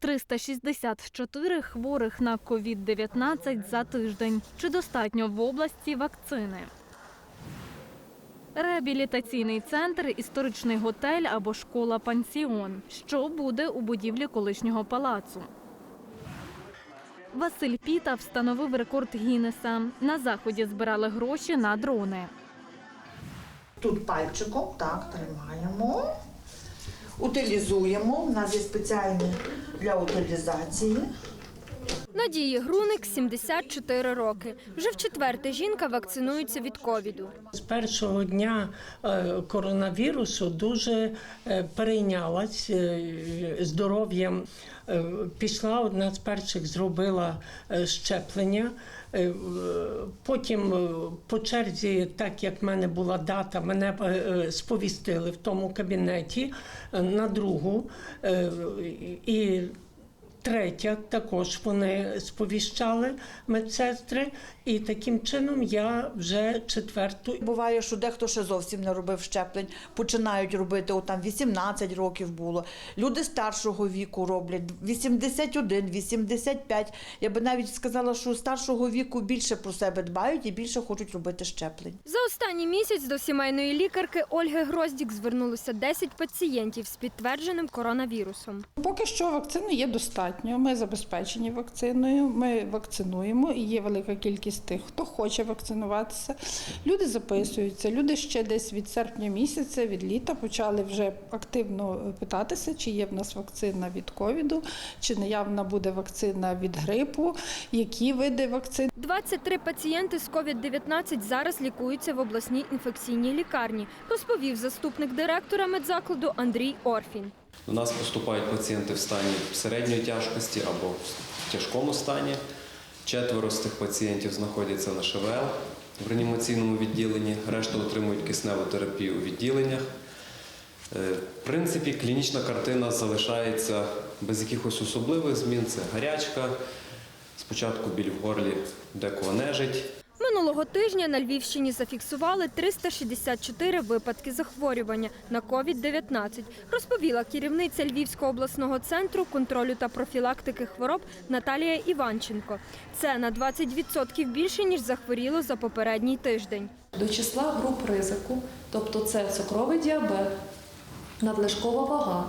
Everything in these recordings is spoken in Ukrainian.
364 хворих на COVID-19 за тиждень. Чи достатньо в області вакцини? Реабілітаційний центр, історичний готель або школа-пансіон. Що буде у будівлі колишнього палацу? Василь Піта встановив рекорд Гіннеса. На заході збирали гроші на дрони. Тут пальчиком, так, тримаємо. Утилізуємо. У нас є спеціальні для утилізації. Надії Груник 74 роки. Вже в четверте жінка вакцинується від ковіду. З першого дня е, коронавірусу дуже е, перейнялась е, здоров'ям. Е, Пішла одна з перших, зробила е, щеплення. Е, Потім по черзі, так як в мене була дата, мене сповістили в тому кабінеті на другу. І Третя також вони сповіщали медсестри, і таким чином я вже четверту Буває, що дехто ще зовсім не робив щеплень, починають робити, от там 18 років було. Люди старшого віку роблять 81, 85. Я би навіть сказала, що старшого віку більше про себе дбають і більше хочуть робити щеплень. За останній місяць до сімейної лікарки Ольги Гроздік звернулося 10 пацієнтів з підтвердженим коронавірусом. Поки що вакцини є достатньо. Ми забезпечені вакциною. Ми вакцинуємо і є велика кількість тих, хто хоче вакцинуватися. Люди записуються. Люди ще десь від серпня місяця, від літа почали вже активно питатися, чи є в нас вакцина від ковіду, чи наявна буде вакцина від грипу, які види вакцин. 23 пацієнти з COVID-19 зараз лікуються в обласній інфекційній лікарні, розповів заступник директора медзакладу Андрій Орфін. До нас поступають пацієнти в стані середньої тяжкості або в тяжкому стані. Четверо з цих пацієнтів знаходяться на ШВЛ в реанімаційному відділенні, решта отримують кисневу терапію у відділеннях. Е, В принципі, клінічна картина залишається без якихось особливих змін. Це гарячка, спочатку біль в горлі, декого нежить. Минулого тижня на Львівщині зафіксували 364 випадки захворювання на COVID-19, розповіла керівниця Львівського обласного центру контролю та профілактики хвороб Наталія Іванченко. Це на 20% більше, ніж захворіло за попередній тиждень. До числа груп ризику, тобто це цукровий діабет, надлишкова вага,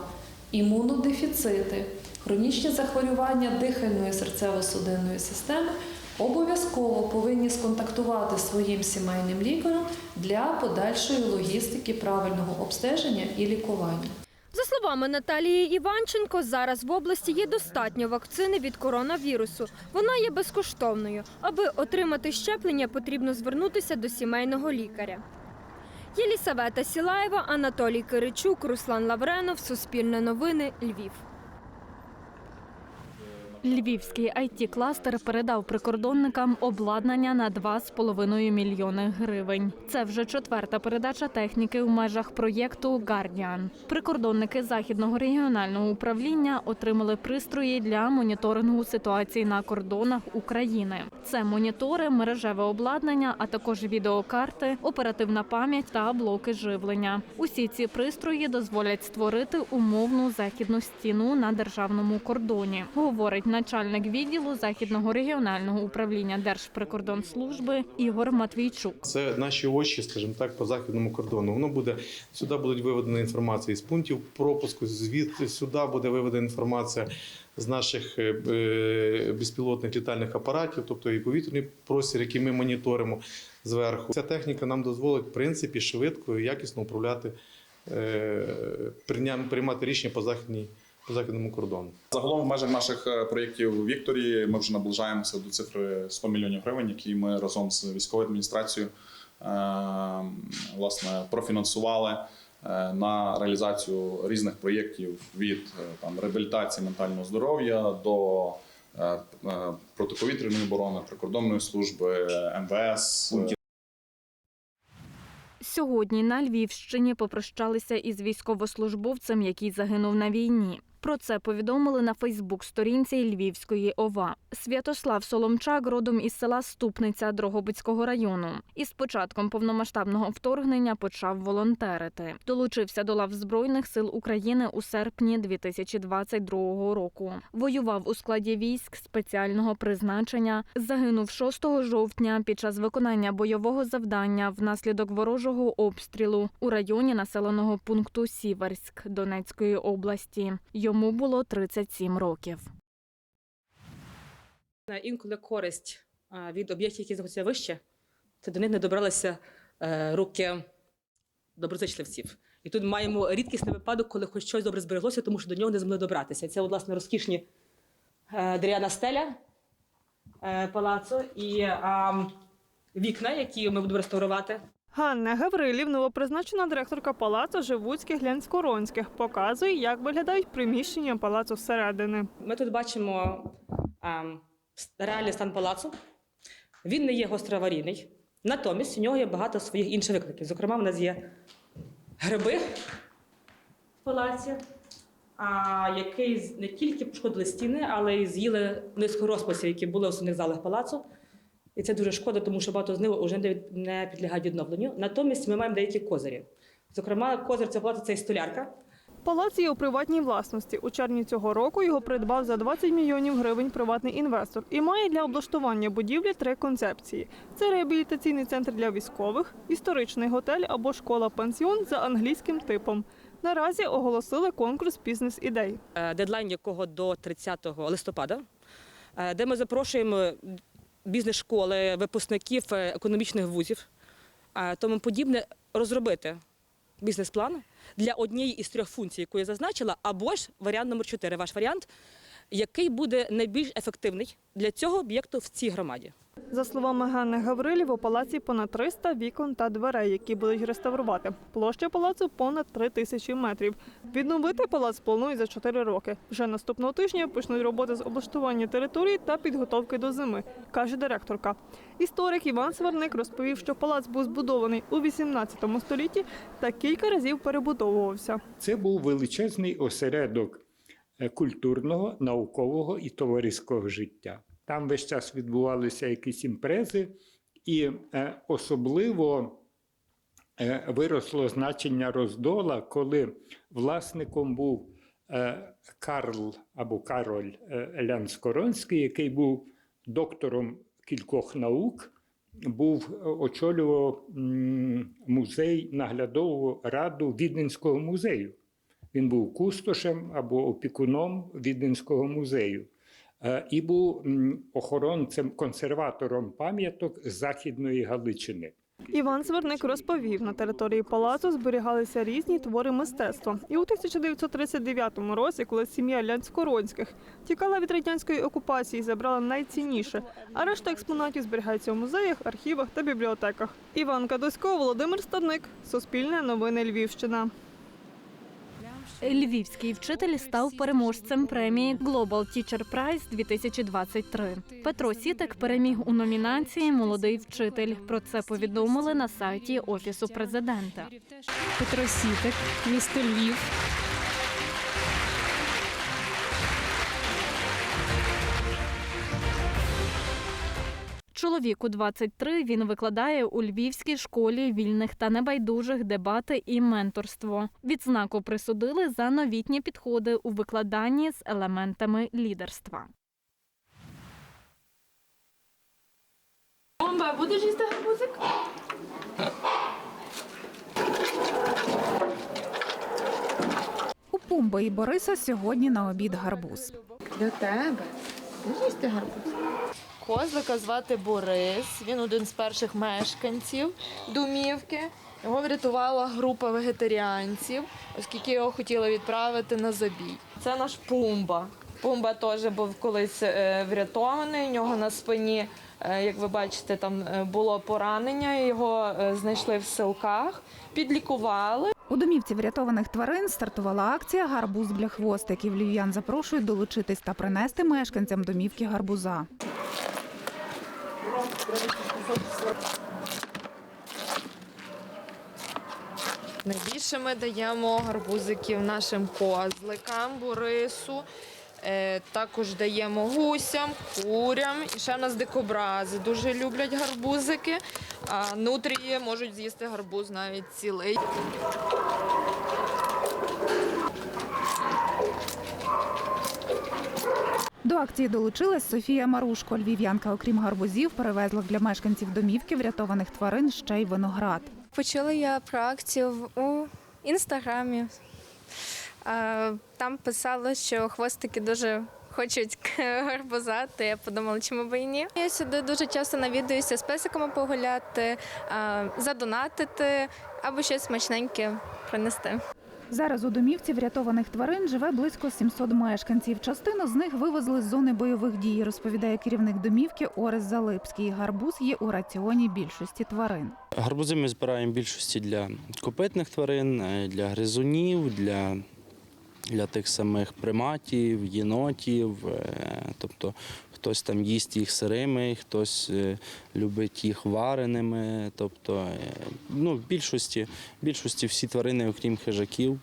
імунодефіцити, хронічні захворювання дихальної серцево-судинної системи, обов'язково повинні сконтактувати з своїм сімейним лікарем для подальшої логістики правильного обстеження і лікування. За словами Наталії Іванченко, зараз в області є достатньо вакцини від коронавірусу. Вона є безкоштовною. Аби отримати щеплення, потрібно звернутися до сімейного лікаря. Єлісавета Сілаєва, Анатолій Киричук, Руслан Лавренов, Суспільне новини, Львів. Львівський it кластер передав прикордонникам обладнання на 2,5 мільйони гривень. Це вже четверта передача техніки в межах проєкту Гардіан. Прикордонники західного регіонального управління отримали пристрої для моніторингу ситуації на кордонах України. Це монітори, мережеве обладнання, а також відеокарти, оперативна пам'ять та блоки живлення. Усі ці пристрої дозволять створити умовну західну стіну на державному кордоні, говорить начальник відділу західного регіонального управління Держприкордонслужби Ігор Матвійчук. Це наші очі, скажімо так, по західному кордону. Воно буде сюди будуть виведена інформація з пунктів пропуску. Звідти сюди буде виведена інформація з наших е, е, безпілотних літальних апаратів, тобто і повітряний простір, який ми моніторимо зверху. Ця техніка нам дозволить в принципі швидко і якісно управляти, е, прийня- приймати рішення по західній. По західному кордону. Загалом в межах наших е, проєктів Вікторі ми вже наближаємося до цифри 100 мільйонів гривень, які ми разом з військовою адміністрацією е, власне профінансували е, на реалізацію різних проєктів від е, там реабілітації ментального здоров'я до е, е, протиповітряної оборони, прикордонної служби, МВС. Сьогодні на Львівщині попрощалися із військовослужбовцем, який загинув на війні. Про це повідомили на Фейсбук-сторінці Львівської ОВА. Святослав Соломчак родом із села Ступниця Дрогобицького району. Із початком повномасштабного вторгнення почав волонтерити. Долучився до лав Збройних сил України у серпні 2022 року. Воював у складі військ спеціального призначення. Загинув 6 жовтня під час виконання бойового завдання внаслідок ворожого обстрілу у районі населеного пункту Сіверськ Донецької області. Йому було 37 років. Інколи користь від об'єктів, які знаходяться вище, це до них не добралися е, руки доброзичливців. І тут маємо рідкісний випадок, коли хоч щось добре збереглося, тому що до нього не змогли добратися. Це, власне, розкішні е, дерев'яна стеля е, палацу і вікна, які ми будемо реставрувати. Ганна Гаврилів, новопризначена директорка палацу Живуцьких Глянськоронських, показує, як виглядають приміщення палацу зсередини. Ми тут бачимо ем, реальний стан палацу. Він не є гостроаварійний. Натомість у нього є багато своїх інших викликів. Зокрема, в нас є гриби в палаці, а, які не тільки пошкодили стіни, але й з'їли низку розписів, які були в основних залах палацу. І це дуже шкода, тому що багато з них вже не підлягають відновленню. Натомість ми маємо деякі козирі. Зокрема, козир цього палацу це і столярка. Палац є у приватній власності. У червні цього року його придбав за 20 мільйонів гривень приватний інвестор і має для облаштування будівлі три концепції: це реабілітаційний центр для військових, історичний готель або школа-пансіон за англійським типом. Наразі оголосили конкурс бізнес-ідей. е, дедлайн якого до 30 листопада, е, де ми запрошуємо бізнес-школи, випускників е, економічних вузів, тому подібне розробити бізнес-план для однієї із трьох функцій, яку я зазначила, або ж варіант номер 4, ваш варіант, який буде найбільш ефективний для цього об'єкту в цій громаді. За словами Ганни Гаврилів, у палаці понад 300 вікон та дверей, які будуть реставрувати. Площа палацу понад 3 тисячі метрів. Відновити палац планують за 4 роки. Вже наступного тижня почнуть роботи з облаштування території та підготовки до зими, каже директорка. Історик Іван Сварник розповів, що палац був збудований у 18 столітті та кілька разів перебудовувався. Це був величезний осередок культурного, наукового і товариського життя. Там весь час відбувалися якісь імпрези, і е, особливо е, виросло значення роздола, коли власником був е, Карл або Кароль е, Лянскоронський, який був доктором кількох наук, був е, очолював музей, наглядову раду Віденського музею. Він був кустошем або опікуном Віденського музею. Е, І був охоронцем, консерватором пам'яток Західної Галичини. Іван Сверник розповів, на території палацу зберігалися різні твори мистецтва. І у 1939 році, коли сім'я Лянськоронських тікала від радянської окупації, забрала найцінніше, а решта експонатів зберігається у музеях, архівах та бібліотеках. Іван Кадусько, Володимир Стадник, Суспільне новини Львівщина. Львівський вчитель став переможцем премії Global Teacher Prize 2023. Петро Сітик переміг у номінації Молодий вчитель. Про це повідомили на сайті офісу президента. Петро Сітик, місто Львів. Чоловіку 23, він викладає у Львівській школі вільних та небайдужих дебати і менторство. Відзнаку присудили за новітні підходи у викладанні з елементами лідерства. Бомба, будеш їсти гарбузик? У Пумби і Бориса сьогодні на обід гарбуз. Для тебе. Будеш їсти гарбуз? Козлика звати Борис. Він один з перших мешканців домівки. Його врятувала група вегетаріанців, оскільки його хотіли відправити на забій. Це наш Пумба. Пумба теж був колись е, врятований. У нього на спині, е, як ви бачите, там е, було поранення. Його знайшли в силках, підлікували. У домівці врятованих тварин стартувала акція Гарбуз для хвостиків. Львів'ян запрошують долучитись та принести мешканцям домівки гарбуза. Найбільше ми даємо гарбузиків нашим козликам, бурису. Е, також даємо гусям, курям. І ще в нас дикобрази дуже люблять гарбузики. А нутрії можуть з'їсти гарбуз навіть цілий. До акції долучилась Софія Марушко. Львів'янка, окрім гарбузів, перевезла для мешканців домівки врятованих тварин ще й виноград. Почула я про акцію у інстаграмі. Там писало, що хвостики дуже хочуть гарбуза, то я подумала, чому би і ні. Я сюди дуже часто навідуюся з песиками погуляти, задонатити або щось смачненьке принести. Зараз у домівці врятованих тварин живе близько 700 мешканців. Частину з них вивезли з зони бойових дій, розповідає керівник домівки Орес Залипський. Гарбуз є у раціоні більшості тварин. Гарбузи ми збираємо більшості для копитних тварин, е, для гризунів, для, для тих самих приматів, єнотів. е, Тобто хтось там їсть їх сирими, хтось е, любить їх вареними. Тобто, е, ну, в більшості, в більшості всі тварини, окрім хижаків,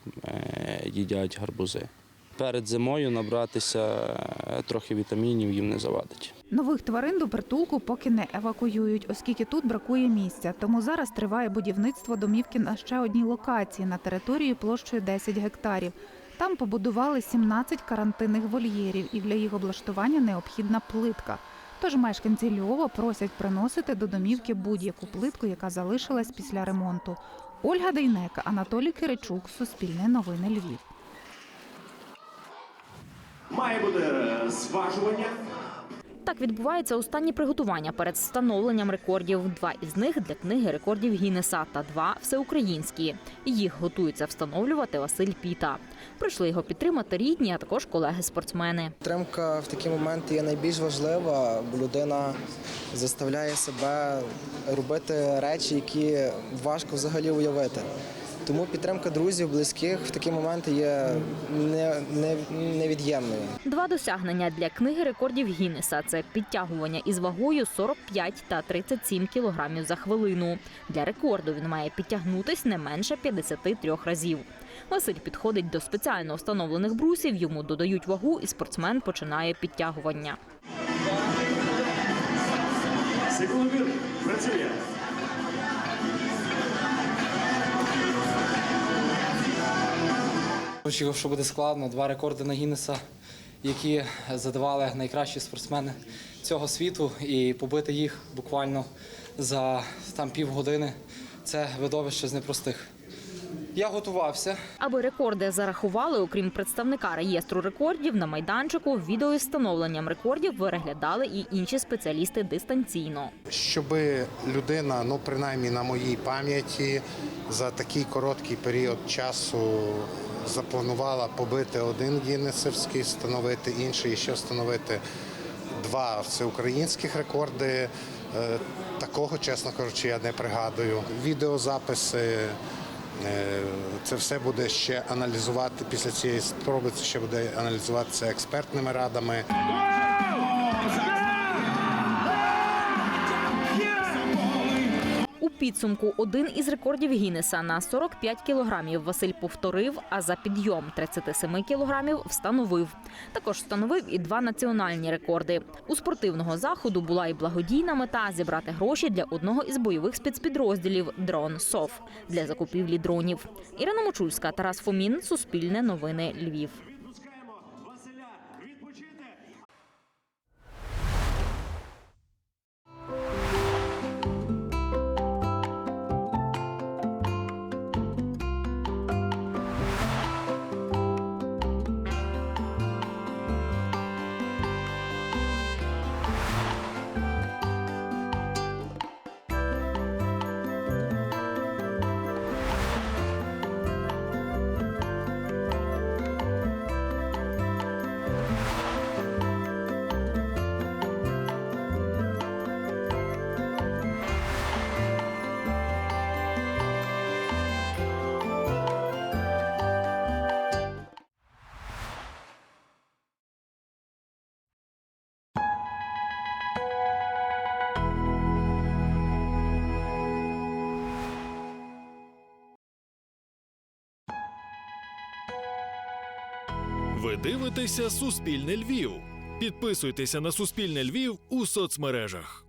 їдять гарбузи. Перед зимою набратися трохи вітамінів їм не завадить. Нових тварин до притулку поки не евакуюють, оскільки тут бракує місця. Тому зараз триває будівництво домівки на ще одній локації на території площею 10 гектарів. Там побудували 17 карантинних вольєрів, і для їх облаштування необхідна плитка. Тож мешканці Львова просять приносити до домівки будь-яку плитку, яка залишилась після ремонту. Ольга Дейнека, Анатолій Киричук, Суспільне новини Львів. Має бути зважування. Так відбувається останні приготування перед встановленням рекордів. Два із них для книги рекордів Гіннеса та два всеукраїнські. Їх готується встановлювати Василь Піта. Прийшли його підтримати рідні, а також колеги-спортсмени. Підтримка в такі моменти є найбільш важлива, людина заставляє себе робити речі, які важко взагалі уявити. Тому підтримка друзів, близьких в такі моменти є не, не, невід'ємною. Два досягнення для книги рекордів Гіннеса – це підтягування із вагою 45 та 37 кілограмів за хвилину. Для рекорду він має підтягнутись не менше 53 разів. Василь підходить до спеціально встановлених брусів, йому додають вагу, і спортсмен починає підтягування. Секундомір працює. Очікував, що буде складно. Два рекорди на Гіннеса, які задавали найкращі спортсмени цього світу, і побити їх буквально за там півгодини. Це видовище з непростих. Я готувався. Аби рекорди зарахували, окрім представника реєстру рекордів, на майданчику відео із встановленням рекордів переглядали і інші спеціалісти дистанційно. щоб людина, ну принаймні на моїй пам'яті, за такий короткий період часу запланувала побити один гіннесовський, встановити інший, і ще встановити два всеукраїнських рекорди. Е, Такого, чесно кажучи, я не пригадую. Відеозаписи. е, Це все буде ще аналізувати після цієї спроби. Це ще буде аналізуватися експертними радами. Підсумку один із рекордів Гіннеса на 45 кілограмів Василь повторив, а за підйом 37 кілограмів встановив. Також встановив і два національні рекорди. У спортивного заходу була і благодійна мета зібрати гроші для одного із бойових спецпідрозділів дрон СОФ для закупівлі дронів. Ірина Мочульська, Тарас Фомін, Суспільне новини Львів. Дивитеся Суспільне Львів. Підписуйтеся на Суспільне Львів у соцмережах.